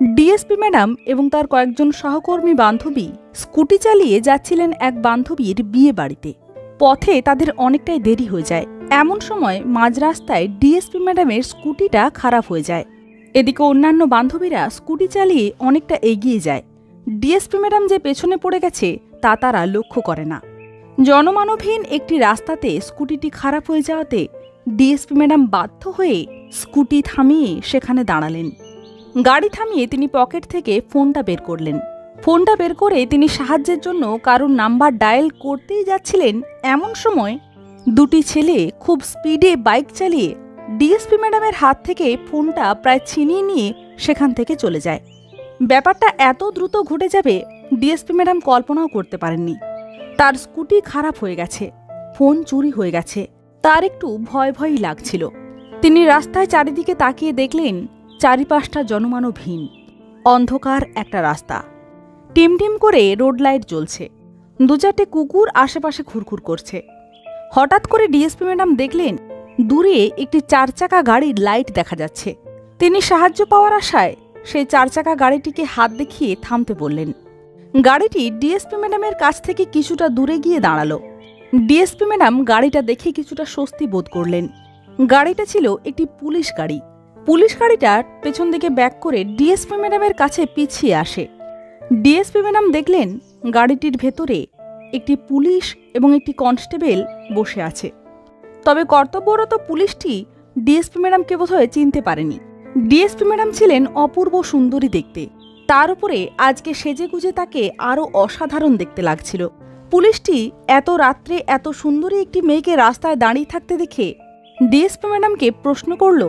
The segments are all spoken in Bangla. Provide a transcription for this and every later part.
ডিএসপি ম্যাডাম এবং তার কয়েকজন সহকর্মী বান্ধবী স্কুটি চালিয়ে যাচ্ছিলেন এক বান্ধবীর বিয়ে বাড়িতে। পথে তাদের অনেকটাই দেরি হয়ে যায়। এমন সময় মাঝ রাস্তায় ডিএসপি ম্যাডামের স্কুটিটা খারাপ হয়ে যায়। এদিকে অন্যান্য বান্ধবীরা স্কুটি চালিয়ে অনেকটা এগিয়ে যায়। ডিএসপি ম্যাডাম যে পেছনে পড়ে গেছে, তা তারা লক্ষ্য করে না। জনমানবহীন একটি রাস্তাতে স্কুটিটি খারাপ হয়ে যাওয়াতে ডিএসপি ম্যাডাম বাধ্য হয়ে স্কুটি থামিয়ে সেখানে দাঁড়ালেন। গাড়ি থামিয়ে তিনি পকেট থেকে ফোনটা বের করলেন। ফোনটা বের করে তিনি সাহায্যের জন্য কারোর নাম্বার ডায়াল করতেই যাচ্ছিলেন এমন সময় দুটি ছেলে খুব স্পিডে বাইক চালিয়ে ডিএসপি ম্যাডামের হাত থেকে ফোনটা প্রায় ছিনিয়ে নিয়ে সেখান থেকে চলে যায়। ব্যাপারটা এত দ্রুত ঘটে যাবে ডিএসপি ম্যাডাম কল্পনাও করতে পারেননি। তার স্কুটি খারাপ হয়ে গেছে, ফোন চুরি হয়ে গেছে, তার একটু ভয় ভয়ই লাগছিল। তিনি রাস্তায় চারিদিকে তাকিয়ে দেখলেন চারিপাশটা জনমানবহীন অন্ধকার একটা রাস্তা। টিমটিম করে রোড লাইট জ্বলছে, দু চারটে কুকুর আশেপাশে ঘুরঘুর করছে। হঠাৎ করে ডিএসপি ম্যাডাম দেখলেন, দূরে একটি চার চাকা গাড়ির লাইট দেখা যাচ্ছে। তিনি সাহায্য পাওয়ার আশায় সেই চার চাকা গাড়িটিকে হাত দেখিয়ে থামতে বললেন। গাড়িটি ডিএসপি ম্যাডামের কাছ থেকে কিছুটা দূরে গিয়ে দাঁড়াল। ডিএসপি ম্যাডাম গাড়িটা দেখে কিছুটা স্বস্তি বোধ করলেন। গাড়িটা ছিল একটি পুলিশ গাড়ি। পুলিশ গাড়িটার পেছন দিকে ব্যাক করে ডিএসপি ম্যাডামের কাছে পিছিয়ে আসে। ডিএসপি ম্যাডাম দেখলেন গাড়িটির ভেতরে একটি পুলিশ এবং একটি কনস্টেবল বসে আছে। তবে কর্তব্যরত পুলিশটি ডিএসপি ম্যাডামকে বোধহয় চিনতে পারেনি। ডিএসপি ম্যাডাম ছিলেন অপূর্ব সুন্দরী দেখতে। তার উপরে আজকে সেজে গুজে তাকে আরও অসাধারণ দেখতে লাগছিল। পুলিশটি এত রাত্রে এত সুন্দরী একটি মেয়েকে রাস্তায় দাঁড়িয়ে থাকতে দেখে ডিএসপি ম্যাডামকে প্রশ্ন করল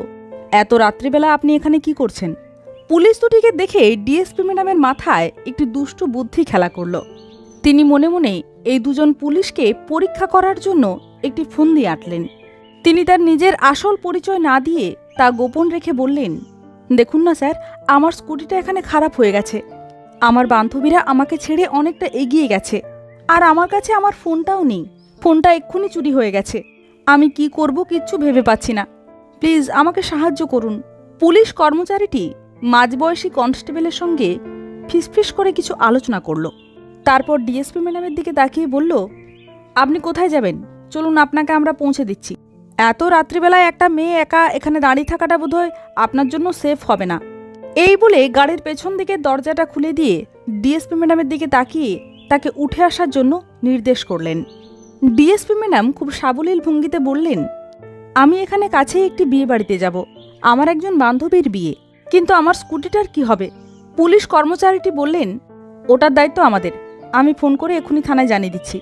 এত রাত্রিবেলা আপনি এখানে কি করছেন? পুলিশ দুটিকে দেখে ডিএসপি ম্যাডামের মাথায় একটি দুষ্ট বুদ্ধি খেলা করল। তিনি মনে মনে এই দুজন পুলিশকে পরীক্ষা করার জন্য একটি ফন্দি আঁটলেন। তিনি তার নিজের আসল পরিচয় না দিয়ে তা গোপন রেখে বললেন, দেখুন না স্যার, আমার স্কুটিটা এখানে খারাপ হয়ে গেছে। আমার বান্ধবীরা আমাকে ছেড়ে অনেকটা এগিয়ে গেছে, আর আমার কাছে আমার ফোনটাও নেই। ফোনটা এক্ষুনি চুরি হয়ে গেছে। আমি কি করব কিচ্ছু ভেবে পাচ্ছি না। প্লিজ আমাকে সাহায্য করুন। পুলিশ কর্মচারীটি মাঝবয়সী কনস্টেবলের সঙ্গে ফিসফিস করে কিছু আলোচনা করল। তারপর ডিএসপি ম্যাডামের দিকে তাকিয়ে বলল, আপনি কোথায় যাবেন? চলুন আপনাকে আমরা পৌঁছে দিচ্ছি। এত রাত্রিবেলায় একটা মেয়ে একা এখানে দাঁড়িয়ে থাকাটা বোধহয় আপনার জন্য সেফ হবে না। এই বলে গাড়ির পেছন দিকে দরজাটা খুলে দিয়ে ডিএসপি ম্যাডামের দিকে তাকিয়ে তাকে উঠে আসার জন্য নির্দেশ করলেন। ডিএসপি ম্যাডাম খুব সাবলীল ভঙ্গিতে বললেন আমি এখানে কাছেই একটি বিয়ে বাড়িতে যাব। আমার একজন বান্ধবীর বিয়ে। কিন্তু আমার স্কুটিটার কি হবে? পুলিশ কর্মচারীটি বললেন, ওটার দায়িত্ব আমাদের। আমি ফোন করে এক্ষুনি থানায় জানিয়ে দিচ্ছি।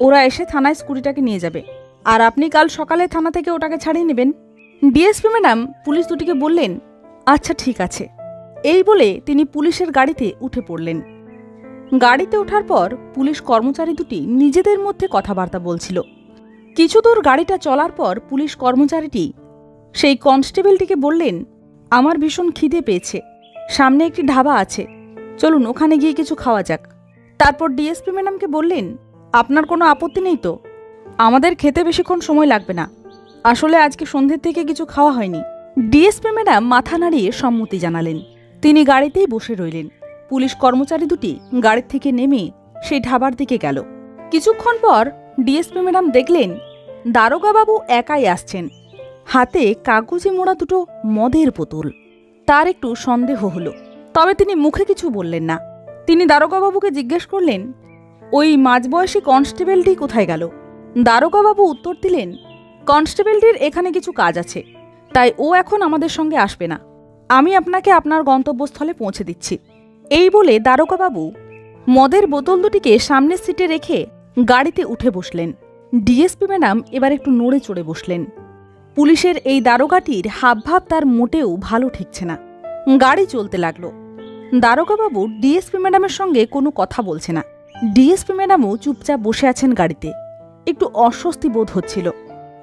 ওরা এসে থানায় স্কুটিটাকে নিয়ে যাবে। আর আপনি কাল সকালে থানা থেকে ওটাকে ছাড়িয়ে নেবেন। ডিএসপি ম্যাডাম পুলিশ দুটিকে বললেন আচ্ছা ঠিক আছে। এই বলে তিনি পুলিশের গাড়িতে উঠে পড়লেন। গাড়িতে ওঠার পর পুলিশ কর্মচারী দুটি নিজেদের মধ্যে কথাবার্তা বলছিল। কিছু দূর গাড়িটা চলার পর পুলিশ কর্মচারীটি সেই কনস্টেবলটিকে বললেন, আমার ভীষণ খিদে পেয়েছে। সামনে একটি ঢাবা আছে। চলুন, ওখানে গিয়ে কিছু খাওয়া যাক। তারপর ডিএসপি ম্যাডামকে বললেন, আপনার কোনো আপত্তি নেই তো? আমাদের খেতে বেশিক্ষণ সময় লাগবে না। আসলে আজকে সন্ধ্যের থেকে কিছু খাওয়া হয়নি। ডিএসপি ম্যাডাম মাথা নাড়িয়ে সম্মতি জানালেন। তিনি গাড়িতেই বসে রইলেন। পুলিশ কর্মচারী দুটি গাড়ির থেকে নেমে সেই ঢাবার দিকে গেল। কিছুক্ষণ পর ডিএসপি ম্যাডাম দেখলেন, দারোগাবাবু একাই আসছেন। হাতে কাগজে মোড়া দুটো মদের বোতল তার একটু সন্দেহ হলো, তবে তিনি মুখে কিছু বললেন না। তিনি দারোগাবাবুকে জিজ্ঞেস করলেন, ওই মাঝবয়সী কনস্টেবলটি কোথায় গেল? দারোগাবাবু উত্তর দিলেন, কনস্টেবলটির এখানে কিছু কাজ আছে, তাই ও এখন আমাদের সঙ্গে আসবে না। আমি আপনাকে আপনার গন্তব্যস্থলে পৌঁছে দিচ্ছি। এই বলে দারোগাবাবু মদের বোতল দুটিকে সামনের সিটে রেখে গাড়িতে উঠে বসলেন। ডিএসপি ম্যাডাম এবার একটু নড়ে চড়ে বসলেন। পুলিশের এই দারোগাটির হাবভাব তার মোটেও ভালো ঠেকছে না। গাড়ি চলতে লাগল। দারোগাবাবু ডিএসপি ম্যাডামের সঙ্গে কোনো কথা বলছে না। ডিএসপি ম্যাডামও চুপচাপ বসে আছেন গাড়িতে। একটু অস্বস্তি বোধ হচ্ছিল।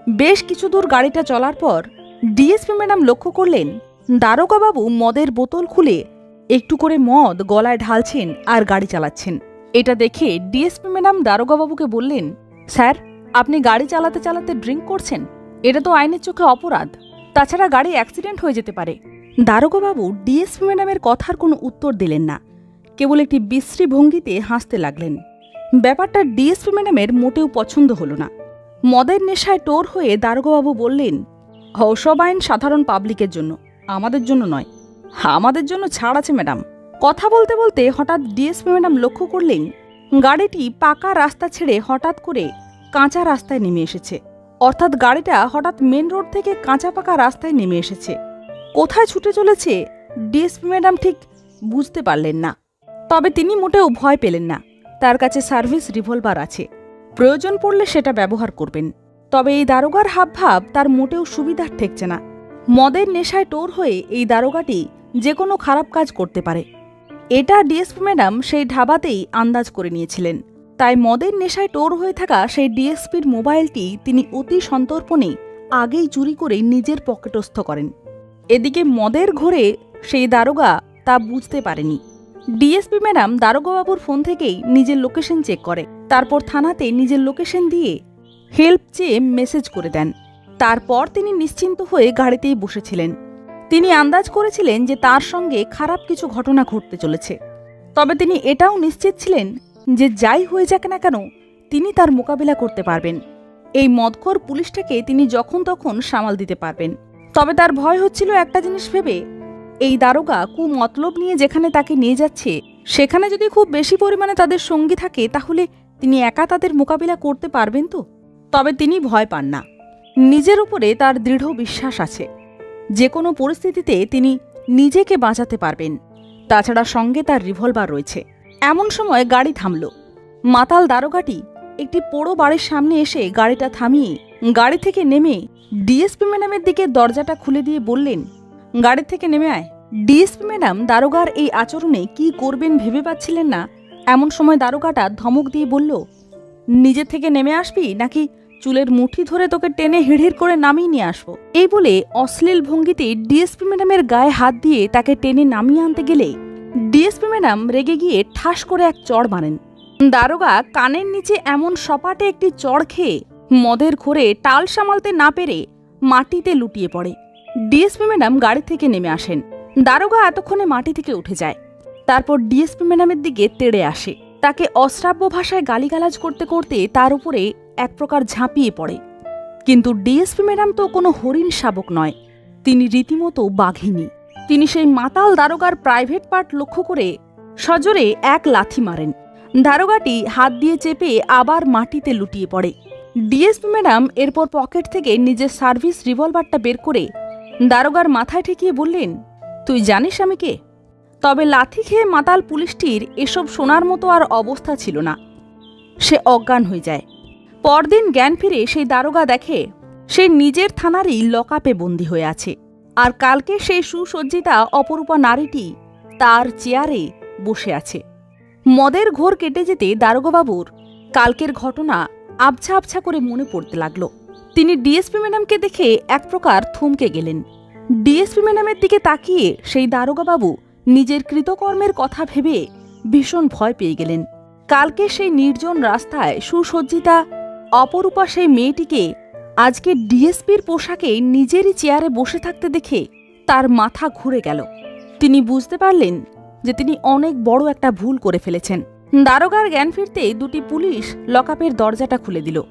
বেশ কিছু দূর গাড়িটা চলার পর ডিএসপি ম্যাডাম লক্ষ্য করলেন, দারোগাবাবু মদের বোতল খুলে একটু করে মদ গলায় ঢালছেন আর গাড়ি চালাচ্ছেন। এটা দেখে ডিএসপি ম্যাডাম দারোগাবাবুকে বললেন, স্যার, আপনি গাড়ি চালাতে চালাতে ড্রিঙ্ক করছেন। এটা তো আইনের চোখে অপরাধ। তাছাড়া গাড়ি অ্যাক্সিডেন্ট হয়ে যেতে পারে। দারোগাবাবু ডিএসপি ম্যাডামের কথার কোনো উত্তর দিলেন না। কেবল একটি বিশ্রী ভঙ্গিতে হাসতে লাগলেন। ব্যাপারটা ডিএসপি ম্যাডামের মোটেও পছন্দ হলো না। মদের নেশায় টোর হয়ে দারোগাবাবু বললেন, ওসব আইন সাধারণ পাবলিকের জন্য। আমাদের জন্য নয়। আমাদের জন্য ছাড় আছে, ম্যাডাম। কথা বলতে বলতে হঠাৎ ডিএসপি ম্যাডাম লক্ষ্য করলেন, গাড়িটি পাকা রাস্তা ছেড়ে হঠাৎ করে কাঁচা রাস্তায় নেমে এসেছে। অর্থাৎ গাড়িটা হঠাৎ মেন রোড থেকে কাঁচা পাকা রাস্তায় নেমে এসেছে। কোথায় ছুটে চলেছে ডিএসপি ম্যাডাম ঠিক বুঝতে পারলেন না। তবে তিনি মোটেও ভয় পেলেন না। তার কাছে সার্ভিস রিভলভার আছে। প্রয়োজন পড়লে সেটা ব্যবহার করবেন। তবে এই দারোগার হাবভাব তার মোটেও সুবিধার ঠেকছে না। মদের নেশায় টোর হয়ে এই দারোগাটি যে কোনো খারাপ কাজ করতে পারে। এটা ডিএসপি ম্যাডাম সেই ধাবাতেই আন্দাজ করে নিয়েছিলেন। তাই মদের নেশায় টোর হয়ে থাকা সেই ডিএসপির মোবাইলটি তিনি অতি সন্তর্পণে আগেই চুরি করে নিজের পকেটস্থ করেন। এদিকে মদের ঘোরে সেই দারোগা তা বুঝতে পারেনি। ডিএসপি ম্যাডাম দারোগাবাবুর ফোন থেকেই নিজের লোকেশন চেক করে। তারপর থানাতে নিজের লোকেশন দিয়ে হেল্প চেয়ে মেসেজ করে দেন। তারপর তিনি নিশ্চিন্ত হয়ে গাড়িতেই বসেছিলেন। তিনি আন্দাজ করেছিলেন যে তার সঙ্গে খারাপ কিছু ঘটনা ঘটতে চলেছে। তবে তিনি এটাও নিশ্চিত ছিলেন যে যাই হয়ে যাক না কেন, তিনি তার মোকাবিলা করতে পারবেন। এই মদখোর পুলিশটাকে তিনি যখন তখন সামাল দিতে পারবেন। তবে তার ভয় হচ্ছিল একটা জিনিস ভেবে, এই দারোগা কু মতলব নিয়ে যেখানে তাকে নিয়ে যাচ্ছে, সেখানে যদি খুব বেশি পরিমাণে তাদের সঙ্গী থাকে, তাহলে তিনি একা তাদের মোকাবিলা করতে পারবেন তো? তবে তিনি ভয় পান না। নিজের উপরে তার দৃঢ় বিশ্বাস আছে। যে কোনো পরিস্থিতিতে তিনি নিজেকে বাঁচাতে পারবেন। তাছাড়া সঙ্গে তার রিভলভার রয়েছে। এমন সময় গাড়ি থামল। মাতাল দারোগাটি একটি পোড়ো বাড়ির সামনে এসে গাড়িটা থামিয়ে গাড়ি থেকে নেমে ডিএসপি ম্যাডামের দিকে দরজাটা খুলে দিয়ে বললেন, গাড়ি থেকে নেমে আয়। ডিএসপি ম্যাডাম দারোগার এই আচরণে কি করবেন ভেবে পাচ্ছিলেন না? এমন সময় দারোগাটা ধমক দিয়ে বলল, নিজে থেকে নেমে আসবি নাকি চুলের মুঠি ধরে তোকে টেনে হিড়হিড় করে নামিয়ে নিয়ে আসব। এই বলে অশ্লীল ভঙ্গিতে ডিএসপি ম্যাডামের গায়ে হাত দিয়ে তাকে টেনে নামিয়ে আনতে গেলে ডিএসপি ম্যাডাম রেগে গিয়ে ঠাস করে এক চড় মারেন। দারোগা কানের নিচে এমন সপাটে একটি চড় খেয়ে মদের ঘোরে টাল সামালতে না পেরে মাটিতে লুটিয়ে পড়ে। ডিএসপি ম্যাডাম গাড়ি থেকে নেমে আসেন। দারোগা এতক্ষণে মাটি থেকে উঠে যায়। তারপর ডিএসপি ম্যাডামের দিকে তেড়ে আসে। তাকে অশ্রাব্য ভাষায় গালিগালাজ করতে করতে তার উপরে এক প্রকার ঝাঁপিয়ে পড়ে। কিন্তু ডিএসপি ম্যাডাম তো কোনো হরিণ শাবক নয়। তিনি রীতিমতো বাঘিনী। তিনি সেই মাতাল দারোগার প্রাইভেট পার্ট লক্ষ্য করে সজোরে এক লাথি মারেন। দারোগাটি হাত দিয়ে চেপে আবার মাটিতে লুটিয়ে পড়ে। ডিএসপি ম্যাডাম এরপর পকেট থেকে নিজের সার্ভিস রিভলভারটা বের করে দারোগার মাথায় ঠেকিয়ে বললেন, তুই জানিস আমি কে? তবে লাথি খেয়ে মাতাল পুলিশটির এসব শোনার মতো আর অবস্থা ছিল না। সে অজ্ঞান হয়ে যায়। পরদিন জ্ঞান ফিরে সেই দারোগা দেখে সে নিজের থানারই লকআপে বন্দি হয়ে আছে। আর কালকে সেই সুসজ্জিতা অপরূপা নারীটি তার চেয়ারে বসে আছে। মদের ঘোর কেটে যেতে দারোগাবাবুর কালকের ঘটনা আবছা আবছা করে মনে পড়তে লাগল। তিনি ডিএসপি ম্যাডামকে দেখে এক প্রকার থমকে গেলেন। ডিএসপি ম্যাডামের দিকে তাকিয়ে সেই দারোগাবাবু নিজের কৃতকর্মের কথা ভেবে ভীষণ ভয় পেয়ে গেলেন। কালকে সেই নির্জন রাস্তায় সুসজ্জিতা অপরূপা সেই মেয়েটিকে আজকে ডিএসপির পোশাকে নিজেরই চেয়ারে বসে থাকতে দেখে তার মাথা ঘুরে গেল। তিনি বুঝতে পারলেন যে তিনি অনেক বড় একটা ভুল করে ফেলেছেন। দারোগার জ্ঞান ফিরতে দুটি পুলিশ লকআপের দরজাটা খুলে দিল।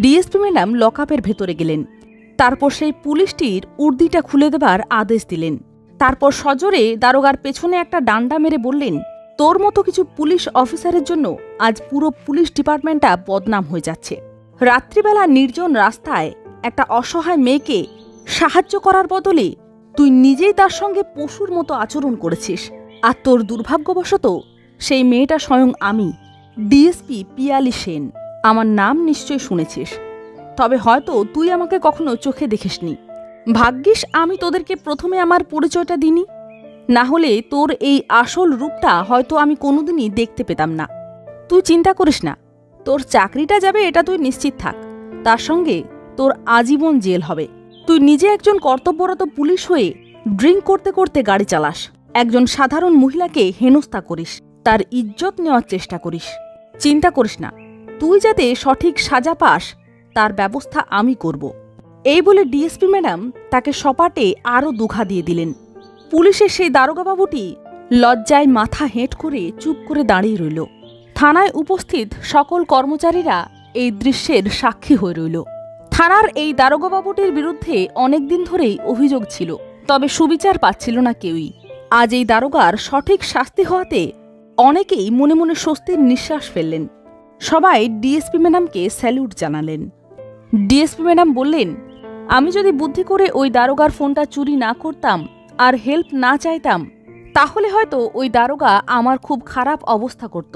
ডিএসপি ম্যাডাম লকআপের ভেতরে গেলেন। তারপর সেই পুলিশটির উর্দিটা খুলে দেবার আদেশ দিলেন। তারপর সজোরে দারোগার পেছনে একটা ডান্ডা মেরে বললেন, তোর মতো কিছু পুলিশ অফিসারের জন্য আজ পুরো পুলিশ ডিপার্টমেন্টটা বদনাম হয়ে যাচ্ছে। রাত্রিবেলা নির্জন রাস্তায় একটা অসহায় মেয়েকে সাহায্য করার বদলে তুই নিজেই তার সঙ্গে পশুর মতো আচরণ করেছিস। আর তোর দুর্ভাগ্যবশত সেই মেয়েটা স্বয়ং আমি ডিএসপি পিয়ালি সেন। আমার নাম নিশ্চয় শুনেছিস। তবে হয়তো তুই আমাকে কখনো চোখে দেখিসনি। ভাগ্যিস আমি তোদেরকে প্রথমে আমার পরিচয়টা দিনি না হলে তোর এই আসল রূপটা হয়তো আমি কোনোদিনই দেখতে পেতাম না। তুই চিন্তা করিস না। তোর চাকরিটা যাবে এটা তুই নিশ্চিত থাক। তার সঙ্গে তোর আজীবন জেল হবে। তুই নিজে একজন কর্তব্যরত পুলিশ হয়ে ড্রিঙ্ক করতে করতে গাড়ি চালাস। একজন সাধারণ মহিলাকে হেনস্থা করিস। তার ইজ্জত নেওয়ার চেষ্টা করিস। চিন্তা করিস না। তুই যাতে সঠিক সাজা পাস, তার ব্যবস্থা আমি করব। এই বলে ডিএসপি ম্যাডাম তাকে সপাটে আরও দুঘা দিয়ে দিলেন। পুলিশের সেই দারোগাবাবুটি লজ্জায় মাথা হেঁট করে চুপ করে দাঁড়িয়ে রইল। থানায় উপস্থিত সকল কর্মচারীরা এই দৃশ্যের সাক্ষী হয়ে রইল। থানার এই দারোগাবাবুটির বিরুদ্ধে অনেকদিন ধরেই অভিযোগ ছিল, তবে সুবিচার পাচ্ছিল না কেউই। আজ এই দারোগার সঠিক শাস্তি হওয়াতে অনেকেই মনে মনে স্বস্তির নিঃশ্বাস ফেললেন। সবাই ডিএসপি ম্যাডামকে স্যালুট জানালেন। ডিএসপি ম্যাডাম বললেন, আমি যদি বুদ্ধি করে ওই দারোগার ফোনটা চুরি না করতাম আর হেল্প না চাইতাম, তাহলে হয়তো ওই দারোগা আমার খুব খারাপ অবস্থা করত।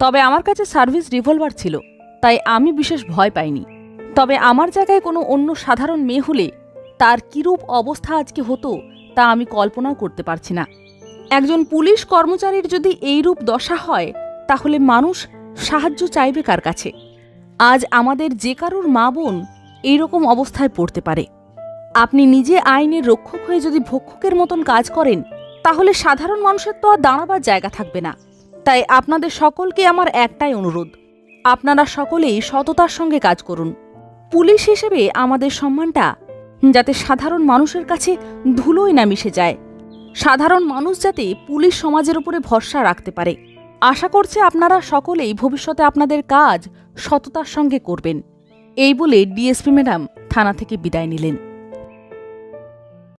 তবে আমার কাছে সার্ভিস রিভলভার ছিল, তাই আমি বিশেষ ভয় পাইনি। তবে আমার জায়গায় কোনো অন্য সাধারণ মেয়ে হলে তার কিরূপ অবস্থা আজকে হতো, তা আমি কল্পনাও করতে পারছি না। একজন পুলিশ কর্মচারীর যদি এইরূপ দশা হয়, তাহলে মানুষ সাহায্য চাইবে কার কাছে? আজ আমাদের যে কারোর মা বোন এইরকম অবস্থায় পড়তে পারে। আপনি নিজে আইনের রক্ষক হয়ে যদি ভক্ষকের মতন কাজ করেন, তাহলে সাধারণ মানুষের তো আর দাঁড়াবার জায়গা থাকবে না। তাই আপনাদের সকলকে আমার একটাই অনুরোধ। আপনারা সকলেই সততার সঙ্গে কাজ করুন। পুলিশ হিসেবে আমাদের সম্মানটা যাতে সাধারণ মানুষের কাছে ধুলোয় না মিশে যায়। সাধারণ মানুষ যাতে পুলিশ সমাজের উপরে ভরসা রাখতে পারে। আশা করছে আপনারা সকলেই ভবিষ্যতে আপনাদের কাজ সততার সঙ্গে করবেন। এই বলে ডিএসপি ম্যাডাম থানা থেকে বিদায় নিলেন।